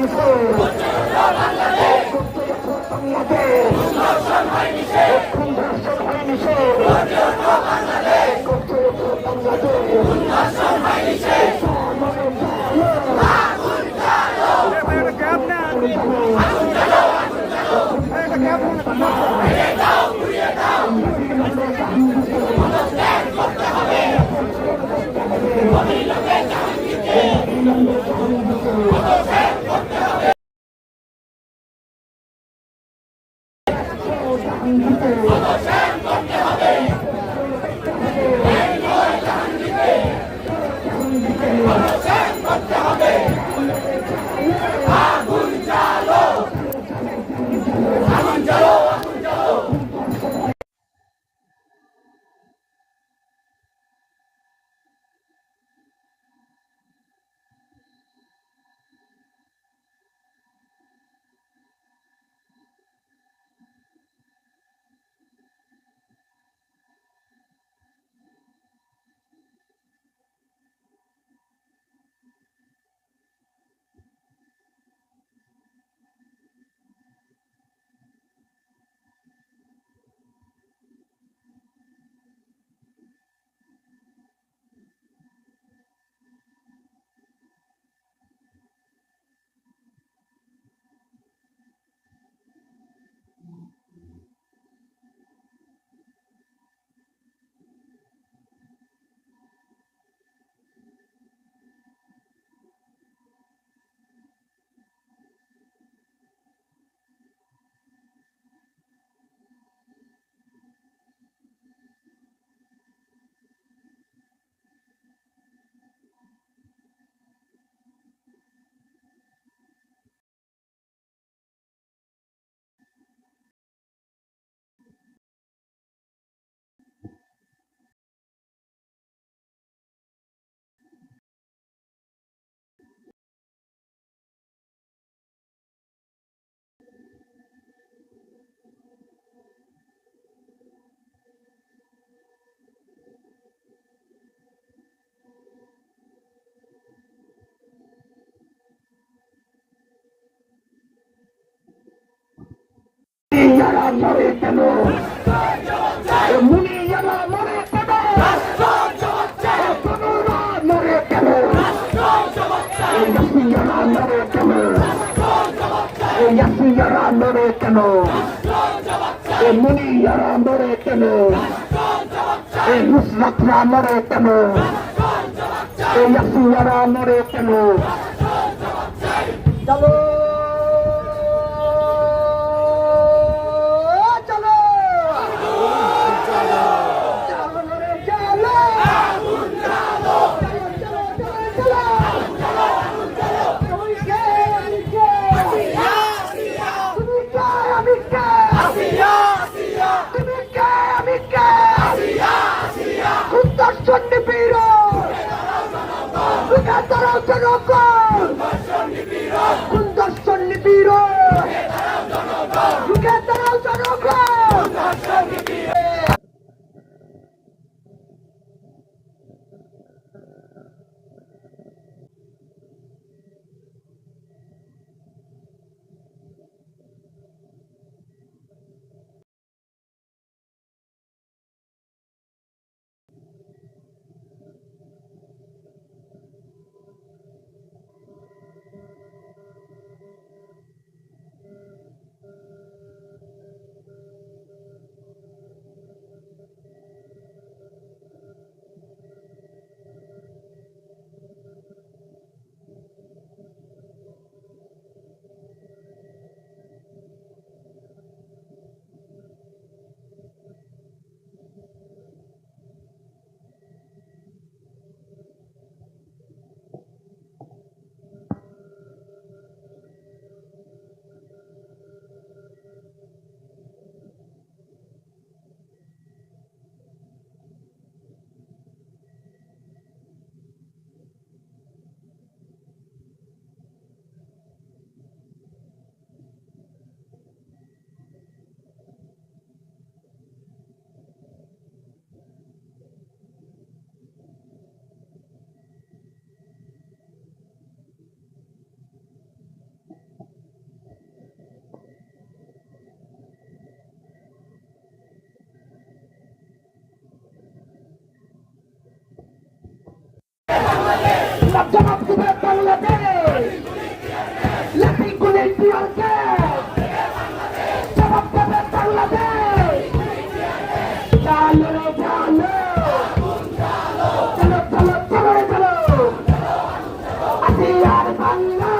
নিষে বাংলাদেশ বাংলাদেশ হয় নিষে হয় নিষে করতে হবে যারা মরে কেন মুনি যারা মরে কেন তরুণরা মরে কেন ইয়াসিয়ারা মরে কেন ইয়াসিয়ারা মরে কেন মুনি যারা মরে কেন নুসরাতরা মরে কেন ইয়াসিয়ারা মরে কেন চলো জবাব জবাব দেবে বাংলাদেশ। লাঠি গুলি গ্যাস জবাব দেবে বাংলাদেশ। চালো রে, চালো। চলো চলো চলো চলো। আসিয়ার বাংলায় মুনিয়ার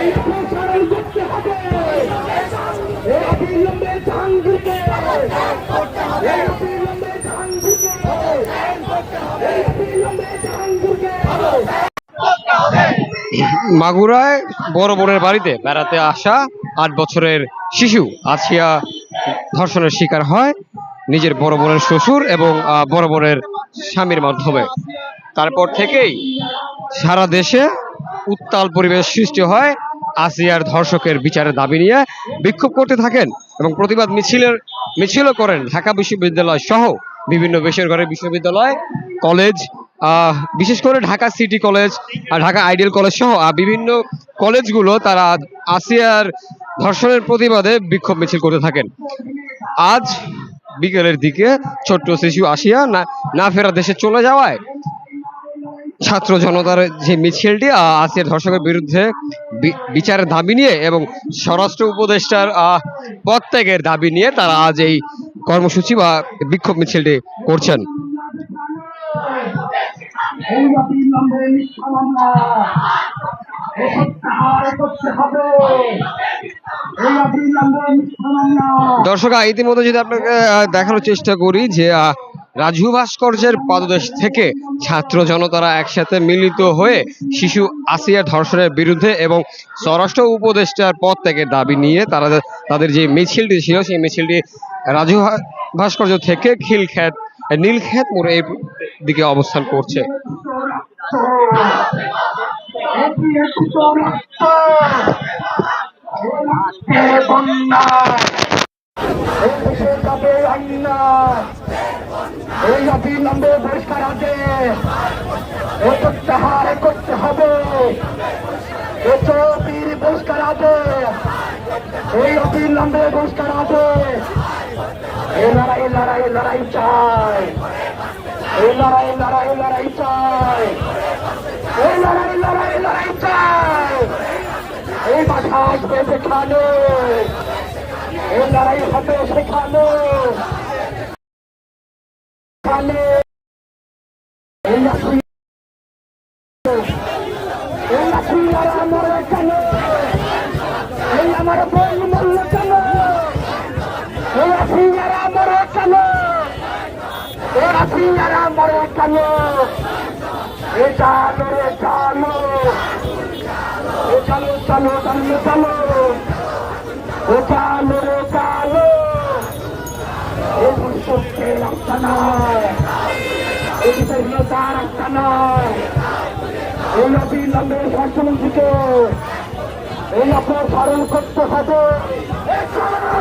এই অপসারণ করতে হবে জাহাঙ্গীরকে মাগুরায় বড় বোনের বাড়িতে বেড়াতে আসা আট বছরের শিশু আছিয়া ধর্ষণের শিকার হয় নিজের বড় বোনের শ্বশুর এবং বড় বোনের স্বামীর মাধ্যমে। তারপর থেকেই সারা দেশে উত্তাল পরিবেশ সৃষ্টি হয় আসিয়ার ধর্ষকের বিচারের দাবি নিয়ে বিক্ষোভ করতে থাকেন এবং প্রতিবাদ মিছিলের মিছিলও করেন ঢাকা বিশ্ববিদ্যালয় সহ বিভিন্ন বেসরকারি বিশ্ববিদ্যালয়, কলেজ বিশেষ করে ঢাকা সিটি কলেজ আর ঢাকা আইডিয়াল কলেজ সহ বিভিন্ন কলেজগুলো তারা আসিয়ার ধর্ষণের প্রতিবাদে বিক্ষোভ মিছিল করতে থাকেন। আজ বিকেলের দিকে ছোট্ট শিশু আসিয়া না না ফেরা দেশে চলে যাওয়ায় ছাত্র জনতার যে মিছিলটি আহ, আসিয়ার ধর্ষকের বিরুদ্ধে বিচারের দাবি নিয়ে এবং স্বরাষ্ট্র উপদেষ্টার আহ, পদত্যাগের দাবি নিয়ে তারা আজ এই কর্মসূচি বা বিক্ষোভ মিছিলটি করছেন। দর্শক ইতিমধ্যে যদি আপনাকে দেখানোর চেষ্টা করি যে রাজু ভাস্কর্যের পাদদেশ থেকে ছাত্র জনতারা একসাথে মিলিত হয়ে শিশু আসিয়া ধর্ষণের বিরুদ্ধে এবং স্বরাষ্ট্র উপদেষ্টার পদ থেকে দাবি নিয়ে তারা তাদের যে মিছিলটি ছিল, সেই মিছিলটি রাজু ভাস্কর্য থেকে খিলখ্যাত নীলখ্যাত মোড়ে এই দিকে অবস্থান করছে। এই এই অবিলম্বে বহিষ্কার আছে। প্রত্যাহার করতে হবে। এ চৌকির বহিষ্কার আছে। এই অবিলম্বে বহিষ্কার আছে। এই লড়াই লড়াই লড়াই চাই। এই লড়াই লড়াই লড়াই চাই। এই লড়াই লড়াই লড়াই চাই। এই বাধা আসবে সেখানে। এই লড়াই হবে সেখানে। চালো চালো চালো চালো ও চালো রে চালো এ সত্যি রাস্তা নয় এই নেতা রাস্তা নয় এই অবিলম্বে শাসন থেকে এই অপসারণ করতে হবে এই চলো,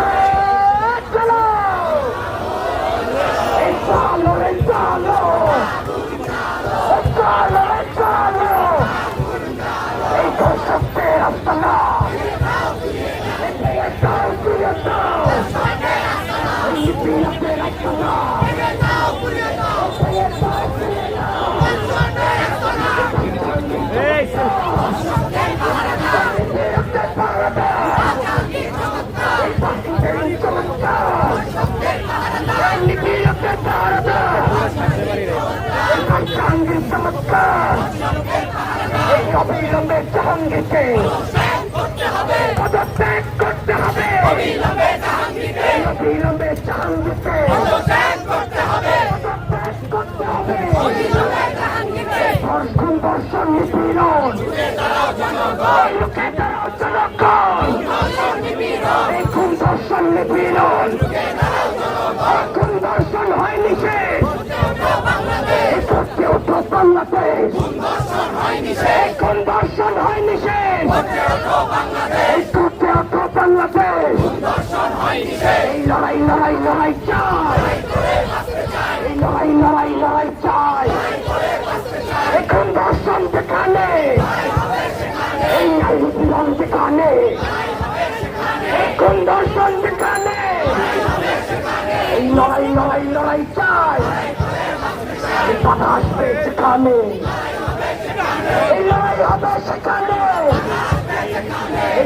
অবিলম্বে জাহাঙ্গীরকে পদত্যাগ করতে হবে। এই অবিলম্বে জাহাঙ্গীরকে পদত্যাগ করতে হবে। ধর্ষণ ধর্ষণ নিপীড়ন। লোকে তারা জনগণ। এই খুন ধর্ষণ নিপীড়ন। খুন ধর্ষণ নিষেধ। করতে ওঠো বাংলাদেশ। খুন ধর্ষণ হয় নিষেধ। বাংলাদেশ। এই লড়াই লড়াই লড়াই চাই। এই লড়াই লড়াই লড়াই চাই। এই খুন ধর্ষণ যেখানে, এই নিপীড়ন যেখানে এই খুন ধর্ষণ যেখানে, এই লড়াই লড়াই লড়াই চাই। কথা আসবে সেখানে এই লড়াই হবে সেখানে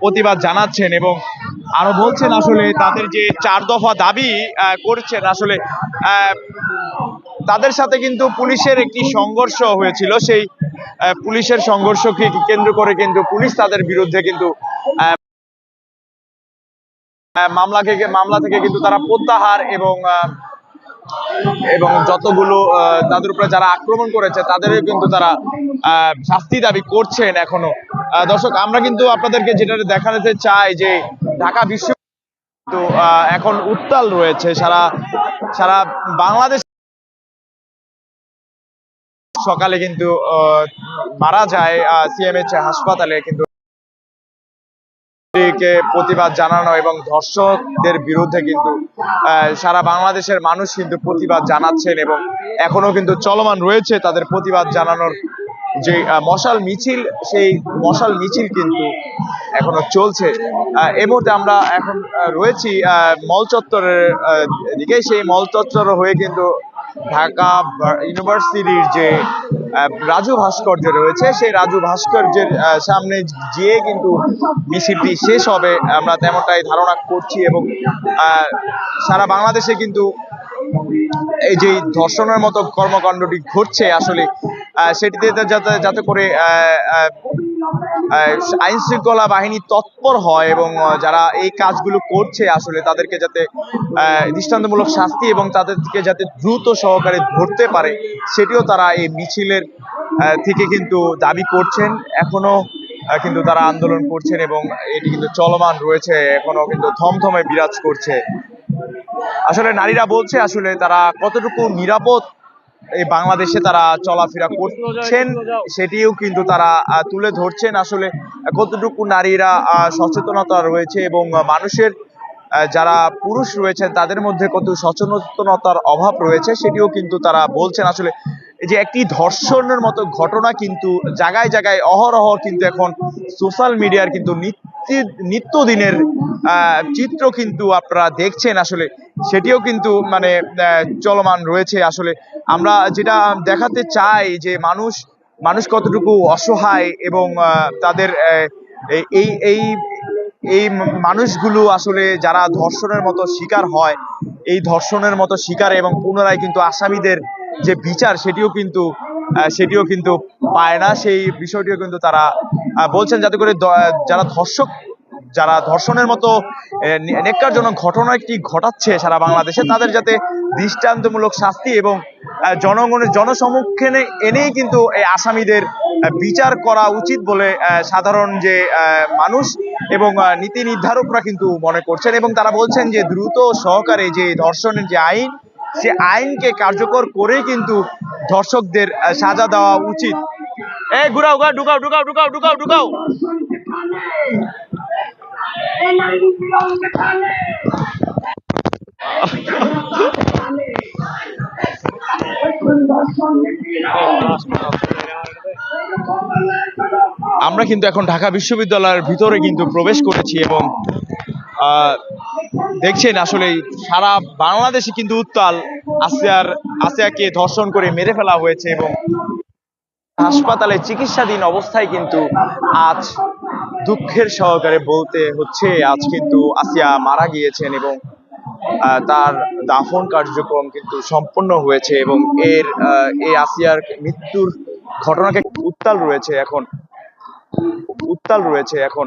প্রতিবাদ জানাচ্ছেন এবং আরও বলছেন আসলে তাদের যে চার দফা দাবি করছেন আসলে তাদের সাথে কিন্তু পুলিশের একটি সংঘর্ষ হয়েছিল। সেই পুলিশের সংঘর্ষকে কেন্দ্র করে কিন্তু পুলিশ তাদের বিরুদ্ধে কিন্তু মামলাকে, মামলা থেকে কিন্তু তারা প্রত্যাহার এবং এবং যতগুলো তাদের উপরে যারা আক্রমণ করেছে তাদেরও কিন্তু তারা শাস্তি দাবি করছেন এখনও। দর্শক আমরা কিন্তু আপনাদেরকে যেটা দেখাতে চাই যে ঢাকা বিশ্ব তো আহ, এখন উত্তাল রয়েছে সারা সারা বাংলাদেশ সকালে কিন্তু মারা যায় সিএমএইচ হাসপাতালে কিন্তু কে প্রতিবাদ জানানো এবং ধর্ষকদের বিরুদ্ধে কিন্তু সারা বাংলাদেশের মানুষ কিন্তু প্রতিবাদ জানাচ্ছেন এবং এখনও কিন্তু চলমান রয়েছে তাদের প্রতিবাদ জানানোর যে মশাল মিছিল, সেই মশাল মিছিল কিন্তু এখনও চলছে। এই মুহূর্তে আমরা এখন রয়েছি মল চত্বরের দিকে। সেই মল চত্বর হয়ে কিন্তু ঢাকা ইউনিভার্সিটির যে রাজু ভাস্কর্য রয়েছে। সেই রাজু ভাস্কর্যের সামনে গিয়ে কিন্তু মিছিলটি শেষ হবে। আমরা তেমনটাই ধারণা করছি এবং সারা বাংলাদেশে কিন্তু এই যে ধর্ষণের মতো কর্মকাণ্ডটি ঘটছে আসলে সেটিতে যাতে যাতে করে আইন শৃঙ্খলা বাহিনী তৎপর হয় এবং যারা এই কাজগুলো করছে আসলে তাদেরকে যাতে দৃষ্টান্তমূলক শাস্তি এবং তাদেরকে যাতে দ্রুত সহকারে ধরতে পারে, সেটিও তারা এই মিছিলের থেকে কিন্তু দাবি করছেন। এখনও কিন্তু তারা আন্দোলন করছেন এবং এটি কিন্তু চলমান রয়েছে। এখনও কিন্তু থমথমে বিরাজ করছে। আসলে নারীরা বলছে আসলে তারা কতটুকু নিরাপদ এই বাংলাদেশে তারা চলাফেরা করছেন, সেটিও কিন্তু তারা তুলে ধরছেন। আসলে কতটুকু নারীরা সচেতনতা রয়েছে এবং মানুষের যারা পুরুষ রয়েছেন, তাদের মধ্যে কত সচেতনতার অভাব রয়েছে, সেটিও কিন্তু তারা বলছেন। আসলে যে একটি ধর্ষণের মতো ঘটনা কিন্তু জায়গায় জায়গায় অহরহ কিন্তু এখন সোশ্যাল মিডিয়ার কিন্তু নিত্য নিত্যদিনের আহ, চিত্র কিন্তু আপনারা দেখছেন আসলে। সেটিও কিন্তু মানে চলমান রয়েছে আসলে। আমরা যেটা দেখাতে চাই যে মানুষ মানুষ কতটুকু অসহায় এবং তাদের এই- এই এই মানুষগুলো আসলে যারা ধর্ষণের মতো শিকার হয় এই ধর্ষণের মতো শিকার এবং পুনরায় কিন্তু আসামিদের যে বিচার সেটিও কিন্তু সেটিও কিন্তু পায় না। সেই বিষয়টিও কিন্তু তারা বলছেন যাতে করে যারা ধর্ষক, যারা ধর্ষণের মতো নেক্কারজনক ঘটনা একটি ঘটাচ্ছে সারা বাংলাদেশে, তাদের যাতে দৃষ্টান্তমূলক শাস্তি এবং জনগণের জনসমক্ষে এনেই কিন্তু এই আসামিদের বিচার করা উচিত বলে সাধারণ যে মানুষ এবং নীতি নির্ধারকরা কিন্তু মনে করছেন এবং তারা বলছেন যে দ্রুত সহকারে যে ধর্ষণের যে আইন, সে আইনকে কার্যকর করেই কিন্তু ধর্ষকদের সাজা দেওয়া উচিত। এই, ঘুরাও ঢুকাও ঢুকাও ঢুকাও ঢুকাও ঢুকাও। আমরা কিন্তু এখন ঢাকা বিশ্ববিদ্যালয়ের ভিতরে কিন্তু প্রবেশ করেছি এবং দেখছেন আসলে সারা বাংলাদেশে কিন্তু উত্তাল আসিয়ার, আসিয়াকে ধর্ষণ করে মেরে ফেলা হয়েছে এবং হাসপাতালে চিকিৎসাধীন অবস্থায় কিন্তু আজ দুঃখের সহকারে বলতে হচ্ছে, আজ কিন্তু আসিয়া মারা গিয়েছেন এবং তার দাফন কার্যক্রম কিন্তু সম্পন্ন হয়েছে এবং এর এই আসিয়ার মৃত্যুর ঘটনাকে উত্তাল রয়েছে এখন, উত্তাল রয়েছে এখন।